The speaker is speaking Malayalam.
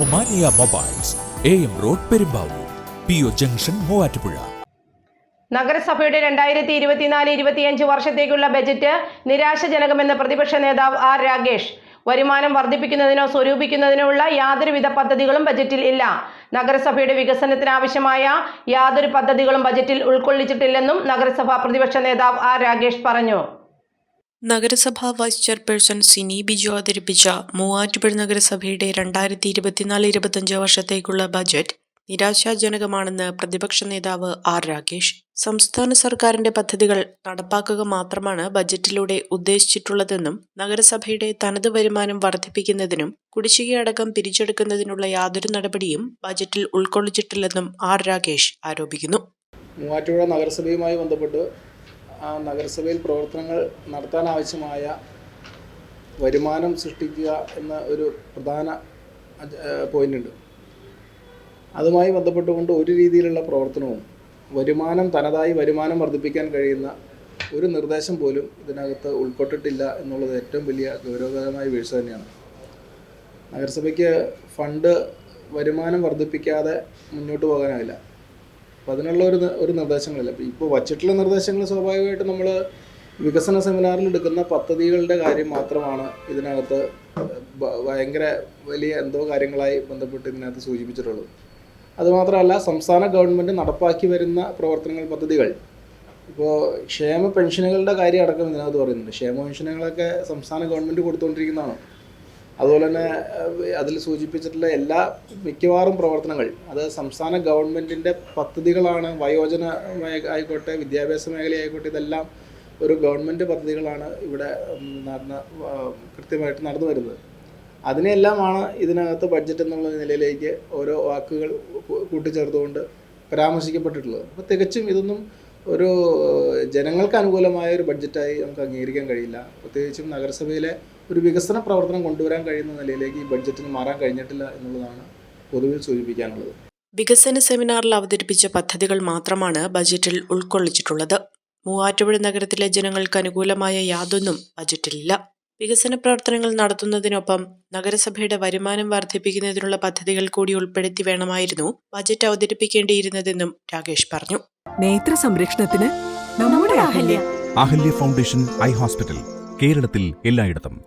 Omania mobiles A road Perumbavoor P O junction Muvattupuzha. നഗരസഭയുടെ രണ്ടായിരത്തി ഇരുപത്തിനാല് ഇരുപത്തിയഞ്ച് വർഷത്തേക്കുള്ള ബജറ്റ് നിരാശജനകമെന്ന് പ്രതിപക്ഷ നേതാവ് ആർ രാഗേഷ് വരുമാനം വർദ്ധിപ്പിക്കുന്നതിനോ സ്വരൂപിക്കുന്നതിനോ ഉള്ള യാതൊരുവിധ പദ്ധതികളും ബജറ്റിൽ ഇല്ല. നഗരസഭയുടെ വികസനത്തിനാവശ്യമായ യാതൊരു പദ്ധതികളും ബജറ്റിൽ ഉൾക്കൊള്ളിച്ചിട്ടില്ലെന്നും നഗരസഭാ പ്രതിപക്ഷ നേതാവ് ആർ രാഗേഷ് പറഞ്ഞു. നഗരസഭാ വൈസ് ചെയർപേഴ്സൺ സിനി ബിജു അവതരിപ്പിച്ച മൂവാറ്റുപുഴ നഗരസഭയുടെ രണ്ടായിരത്തി ഇരുപത്തിനാല് ഇരുപത്തിയഞ്ച് വർഷത്തേക്കുള്ള ബജറ്റ് നിരാശാജനകമാണെന്ന് പ്രതിപക്ഷ നേതാവ് ആർ രാകേഷ്. സംസ്ഥാന സർക്കാരിന്റെ പദ്ധതികൾ നടപ്പാക്കുക മാത്രമാണ് ബജറ്റിലൂടെ ഉദ്ദേശിച്ചിട്ടുള്ളതെന്നും നഗരസഭയുടെ തനത് വരുമാനം വർദ്ധിപ്പിക്കുന്നതിനും കുടിശ്ശികയടക്കം പിരിച്ചെടുക്കുന്നതിനുള്ള യാതൊരു നടപടിയും ബജറ്റിൽ ഉൾക്കൊള്ളിച്ചിട്ടില്ലെന്നും ആർ രാകേഷ് ആരോപിക്കുന്നു. മൂവാറ്റുപുഴ നഗരസഭയുമായി ബന്ധപ്പെട്ട് ആ നഗരസഭയിൽ പ്രവർത്തനങ്ങൾ നടത്താൻ ആവശ്യമായ വരുമാനം സൃഷ്ടിക്കുക എന്ന ഒരു പ്രധാന പോയിന്റ് ഉണ്ട്. അതുമായി ബന്ധപ്പെട്ടുകൊണ്ട് ഒരു രീതിയിലുള്ള പ്രവർത്തനവും വരുമാനം തനതായി വരുമാനം വർദ്ധിപ്പിക്കാൻ കഴിയുന്ന ഒരു നിർദ്ദേശം പോലും ഇതിനകത്ത് ഉൾപ്പെട്ടിട്ടില്ല എന്നുള്ളത് ഏറ്റവും വലിയ ഗൗരവകരമായ വീഴ്ച തന്നെയാണ്. നഗരസഭയ്ക്ക് ഫണ്ട് വരുമാനം വർദ്ധിപ്പിക്കാതെ മുന്നോട്ട് പോകാനാവില്ല. അപ്പോൾ അതിനുള്ള ഒരു ഒരു നിർദ്ദേശങ്ങളില്ല. അപ്പോൾ ഇപ്പോൾ വച്ചിട്ടുള്ള നിർദ്ദേശങ്ങൾ സ്വാഭാവികമായിട്ട് നമ്മൾ വികസന സെമിനാറിൽ എടുക്കുന്ന പദ്ധതികളുടെ കാര്യം മാത്രമാണ് ഇതിനകത്ത് ഭയങ്കര വലിയ എന്തോ കാര്യങ്ങളായി ബന്ധപ്പെട്ട് ഇതിനകത്ത് സൂചിപ്പിച്ചിട്ടുള്ളത്. അതുമാത്രമല്ല സംസ്ഥാന ഗവൺമെന്റ് നടപ്പാക്കി വരുന്ന പ്രവർത്തനങ്ങൾ പദ്ധതികൾ. ഇപ്പോൾ ക്ഷേമ പെൻഷനുകളുടെ കാര്യം അടക്കം ഇതിനകത്ത് പറയുന്നുണ്ട്. ക്ഷേമ പെൻഷനുകളൊക്കെ സംസ്ഥാന ഗവൺമെന്റ് കൊടുത്തുകൊണ്ടിരിക്കുന്നതാണ്. അതുപോലെ തന്നെ അതിൽ സൂചിപ്പിച്ചിട്ടുള്ള എല്ലാ മിക്കവാറും പ്രവർത്തനങ്ങൾ അത് സംസ്ഥാന ഗവൺമെന്റിന്റെ പദ്ധതികളാണ് വയോജന ആയിക്കോട്ടെ വിദ്യാഭ്യാസ മേഖല ആയിക്കോട്ടെ ഇതെല്ലാം ഒരു ഗവൺമെന്റ് പദ്ധതികളാണ് ഇവിടെ നടന്ന കൃത്യമായിട്ട് നടന്നു വരുന്നത്. അതിനെല്ലാമാണ് ഇതിനകത്ത് ബഡ്ജറ്റ് എന്നുള്ള നിലയിലേക്ക് ഓരോ വാക്കുകൾ കൂട്ടിച്ചേർത്തുകൊണ്ട് പരാമർശിക്കപ്പെട്ടിട്ടുള്ളത്. അപ്പോൾ തികച്ചും ഇതൊന്നും ഒരു ജനങ്ങൾക്ക് അനുകൂലമായ ഒരു ബഡ്ജറ്റായി നമുക്ക് അംഗീകരിക്കാൻ കഴിയില്ല. പ്രത്യേകിച്ചും നഗരസഭയിലെ ഒരു വികസന പ്രവർത്തനം കൊണ്ടുവരാൻ കഴിയുന്ന നിലയിലേക്ക് ഈ ബഡ്ജറ്റിന് മാറാൻ കഴിഞ്ഞിട്ടില്ല എന്നുള്ളതാണ് പൊതുവിൽ സൂചിപ്പിക്കാനുള്ളത്. വികസന സെമിനാറിൽ അവതരിപ്പിച്ച പദ്ധതികൾ മാത്രമാണ് ബജറ്റിൽ ഉൾക്കൊള്ളിച്ചിട്ടുള്ളത്. മൂവാറ്റുപുഴ നഗരത്തിലെ ജനങ്ങൾക്ക് അനുകൂലമായ യാതൊന്നും ബജറ്റിലില്ല വികസന പ്രവർത്തനങ്ങൾ നടത്തുന്നതിനൊപ്പം നഗരസഭയുടെ വരുമാനം വർദ്ധിപ്പിക്കുന്നതിനുള്ള പദ്ധതികൾ കൂടി ഉൾപ്പെടുത്തി വേണമായിരുന്നു ബജറ്റ് അവതരിപ്പിക്കേണ്ടിയിരുന്നതെന്നും രാകേഷ് പറഞ്ഞു. നേത്ര സംരക്ഷണത്തിന് നമ്മുടെ Ahalya. Ahalya foundation eye hospital കേരളത്തിൽ എല്ലായിടത്തും.